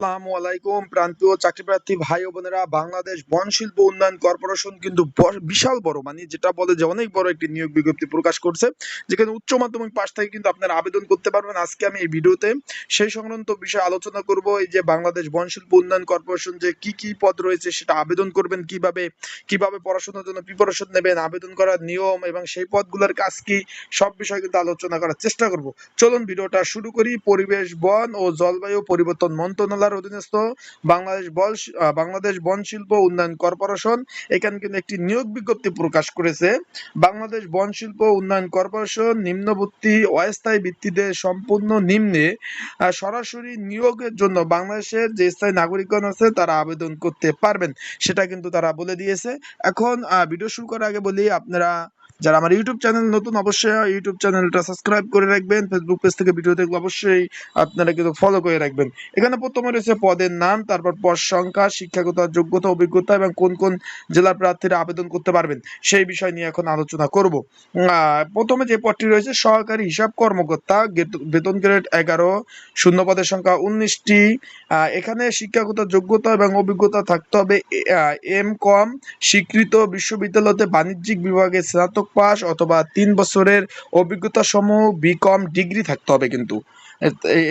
আসসালামু আলাইকুম প্রান্তীয় চাকরি প্রার্থী ভাই বোনেরা। বাংলাদেশ বন শিল্প উন্নয়ন কর্পোরেশন কিন্তু বিশাল বড় মানে যেটা বলে যে অনেক বড় একটি নিয়োগ বিজ্ঞপ্তি প্রকাশ করছে, যেখানে উচ্চ মাধ্যমিক পাশ থেকে কিন্তু আপনারা আবেদন করতে পারবেন আজকে আমি এই ভিডিওতে। সেই সংক্রান্ত বিষয়ে আলোচনা করব, এই যে বাংলাদেশ বন শিল্প উন্নয়ন কর্পোরেশন যে কি কি পদ রয়েছে সেটা আবেদন করবেন কীভাবে কীভাবে পড়াশোনার জন্য প্রিপারেশন নেবেন, আবেদন করার নিয়ম এবং সেই পদগুলোর কাজ কি, সব বিষয়ে কিন্তু আলোচনা করার চেষ্টা করব। চলুন ভিডিওটা শুরু করি। পরিবেশ, বন ও জলবায়ু পরিবর্তন মন্ত্রণালয়ের অধীনস্থ বাংলাদেশ বল বাংলাদেশ বন শিল্প উন্নয়ন কর্পোরেশন এখানে কিন্তু একটি নিয়োগ বিজ্ঞপ্তি প্রকাশ করেছে। বাংলাদেশ বন শিল্প উন্নয়ন কর্পোরেশন নিম্নবর্তী অস্থায়ী ভিত্তিতে সম্পূর্ণ নিম্নে সরাসরি নিয়োগের জন্য বাংলাদেশের যে স্থায়ী নাগরিকগণ আছে তারা আবেদন করতে পারবেন, সেটা কিন্তু তারা বলে দিয়েছে। এখন ভিডিও শুরু করার আগে বলি, আপনারা যারা আমার ইউটিউব চ্যানেল নতুন, অবশ্যই ইউটিউব চ্যানেলটা সাবস্ক্রাইব করে রাখবেন। ফেসবুক পেজ থেকে ভিডিও দেখলে অবশ্যই আপনারা কিন্তু ফলো করে রাখবেন। এখানে প্রথমে রয়েছে পদের নাম, তারপর পদ সংখ্যা, শিক্ষাগত যোগ্যতা, অভিজ্ঞতা এবং কোন কোন জেলার প্রার্থীরা আবেদন করতে পারবেন, সেই বিষয় নিয়ে এখন আলোচনা করব। প্রথমে যে পদটি রয়েছে, সহকারী হিসাব কর্মকর্তা বেতন গ্রেড এগারো, শূন্য পদের সংখ্যা উনিশটি। এখানে শিক্ষাগত যোগ্যতা এবং অভিজ্ঞতা থাকতে হবে এম কম, স্বীকৃত বিশ্ববিদ্যালয়তে বাণিজ্যিক বিভাগে স্নাতক পাস অথবা তিন বছরের অভিজ্ঞতা সমূহ বিকম ডিগ্রি থাকতে হবে কিন্তু।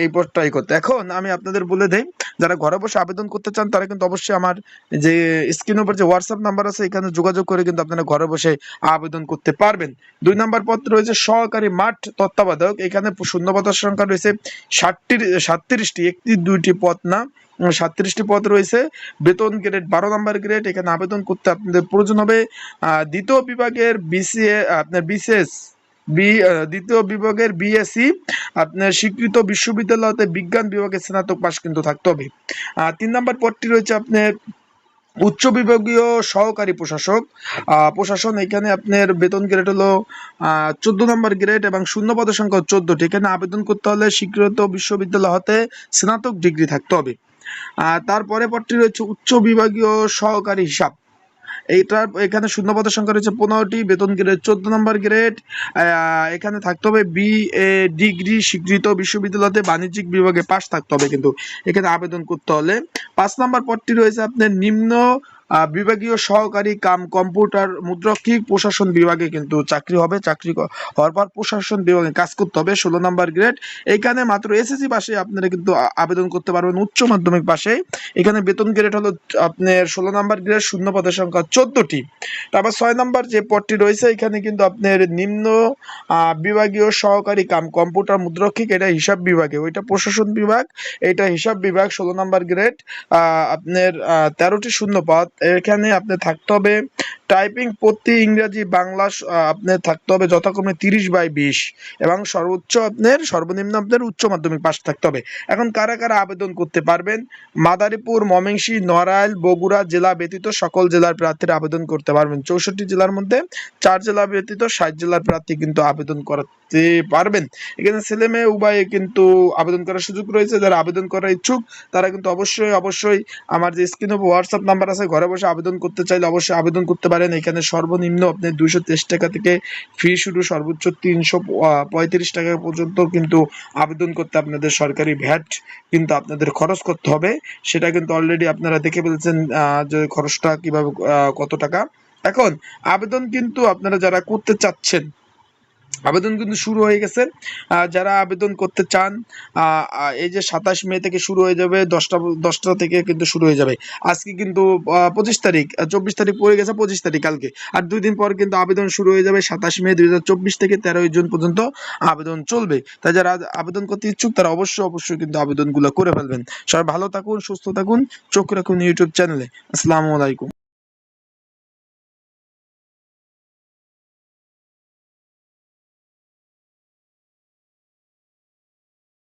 এই পদটাই করতে। এখন আমি আপনাদের বলে দেই, যারা ঘরে বসে আবেদন করতে চান, তারা কিন্তু অবশ্যই আমার যে স্ক্রিন উপর যে হোয়াটসঅ্যাপ নাম্বার আছে, এখানে যোগাযোগ করে কিন্তু আপনারা ঘরে বসে আবেদন করতে পারবেন। দুই নাম্বার পদ রয়েছে সহকারী মাঠ তত্ত্বাবধায়ক। এখানে শূন্য পদের সংখ্যা রয়েছে ষাটটি সাতত্রিশটি, একটি, দুইটি পদ না সাতত্রিশটি পদ রয়েছে। বেতন গ্রেড বারো নাম্বার গ্রেড এখানে আবেদন করতে আপনাদের প্রয়োজন হবে। দ্বিতীয় বিভাগের বিসিএ আপনার বিসিএস বি দ্বিতীয় বিভাগের বিএসসি আপনার স্বীকৃত বিশ্ববিদ্যালয়তে বিজ্ঞান বিভাগে স্নাতক পাস কিন্তু থাকতে হবে। তিন নম্বর পদটি রয়েছে আপনার উচ্চ বিভাগীয় সহকারী প্রশাসক। প্রশাসন এখানে আপনার বেতন গ্রেড হলো চোদ্দ নম্বর গ্রেড এবং শূন্য পদের সংখ্যা চোদ্দটি এখানে আবেদন করতে হলে স্বীকৃত বিশ্ববিদ্যালয় হতে স্নাতক ডিগ্রি থাকতে হবে। তারপরে পদটি রয়েছে উচ্চ বিভাগীয় সহকারী হিসাব। এইটার এখানে শূন্য পদের সংখ্যা রয়েছে পনেরোটি, বেতন গ্রেড চোদ্দ নম্বর গ্রেড। এখানে থাকতে হবে বি এ ডিগ্রি স্বীকৃত বিশ্ববিদ্যালয়তে বাণিজ্যিক বিভাগে পাশ থাকতে হবে কিন্তু এখানে আবেদন করতে হলে। পাঁচ নম্বর পদটি রয়েছে আপনার নিম্ন বিভাগীয় সহকারী কাম কম্পিউটার মুদ্রক্ষিক প্রশাসন বিভাগে কিন্তু চাকরি হবে, চাকরি হওয়ার পর প্রশাসন বিভাগে কাজ করতে হবে, ষোলো নম্বর গ্রেড। এখানে মাত্র এসএসসি পাশে আপনারা কিন্তু আবেদন করতে পারবেন উচ্চ মাধ্যমিক পাশে। এখানে বেতন গ্রেড হলো আপনার ষোলো নম্বর গ্রেড, শূন্য পদের সংখ্যা চোদ্দটি। তারপর ছয় নম্বর যে পদটি রয়েছে, এখানে কিন্তু আপনার নিম্ন বিভাগীয় সহকারী কাম কম্পিউটার মুদ্রক্ষিক এটা হিসাব বিভাগে। ওইটা প্রশাসন বিভাগ, এটা হিসাব বিভাগ, ষোলো নম্বর গ্রেড আপনার তেরোটি শূন্য পদ। এখানে আপনি থাকতে হবে। টাইপিং প্রতি ইংরেজি বাংলা আপনার থাকতে হবে যথাক্রমে তিরিশ বাই বিশ এবং সর্বোচ্চ আপনার, সর্বনিম্ন আপনার উচ্চ মাধ্যমিক পাশ থাকতে হবে। এখন কারা কারা আবেদন করতে পারবেন? মাদারীপুর, ময়মনসিংহ, নড়াইল, বগুড়া জেলা ব্যতীত সকল জেলার প্রার্থীরা আবেদন করতে পারবেন। চৌষট্টি জেলার মধ্যে চার জেলা ব্যতীত ষাট জেলার প্রার্থী কিন্তু আবেদন করতে পারবেন। এখানে ছেলে মেয়ে উভয়ে কিন্তু আবেদন করার সুযোগ রয়েছে। যারা আবেদন করার ইচ্ছুক, তারা কিন্তু অবশ্যই অবশ্যই আমার যে স্ক্রিনে হোয়াটসঅ্যাপ নাম্বার আছে, ঘরে বসে আবেদন করতে চাইলে অবশ্যই আবেদন করতে পারেন। এখানে সর্বনিম্ন আপনি দুইশো তেইশ টাকা থেকে ফি শুরু, সর্বোচ্চ তিনশো পঁয়ত্রিশ টাকা পর্যন্ত কিন্তু আবেদন করতে আপনাদের সরকারি ভ্যাট কিন্তু আপনাদের খরচ করতে হবে। সেটা কিন্তু অলরেডি আপনারা দেখে ফেলেছেন যে খরচটা কীভাবে কত টাকা। এখন আবেদন কিন্তু আপনারা যারা করতে চাচ্ছেন আবেদন কিন্তু শুরু হয়ে গেছে। যারা আবেদন করতে চান এই যে সাতাশ মে থেকে শুরু হয়ে যাবে, দশটা দশটা থেকে কিন্তু শুরু হয়ে যাবে। আজকে কিন্তু পঁচিশ তারিখ চব্বিশ তারিখ পড়ে গেছে, পঁচিশ তারিখ কালকে। আর দুই দিন পর কিন্তু আবেদন শুরু হয়ে যাবে, সাতাশ মে দুই হাজার চব্বিশ থেকে তেরোই জুন পর্যন্ত আবেদন চলবে। তাই যারা আবেদন করতে ইচ্ছুক, তারা অবশ্যই অবশ্যই কিন্তু আবেদনগুলো করে ফেলবেন। সবাই ভালো থাকুন, সুস্থ থাকুন, চোখ রাখুন ইউটিউব চ্যানেলে। আসসালামু আলাইকুম।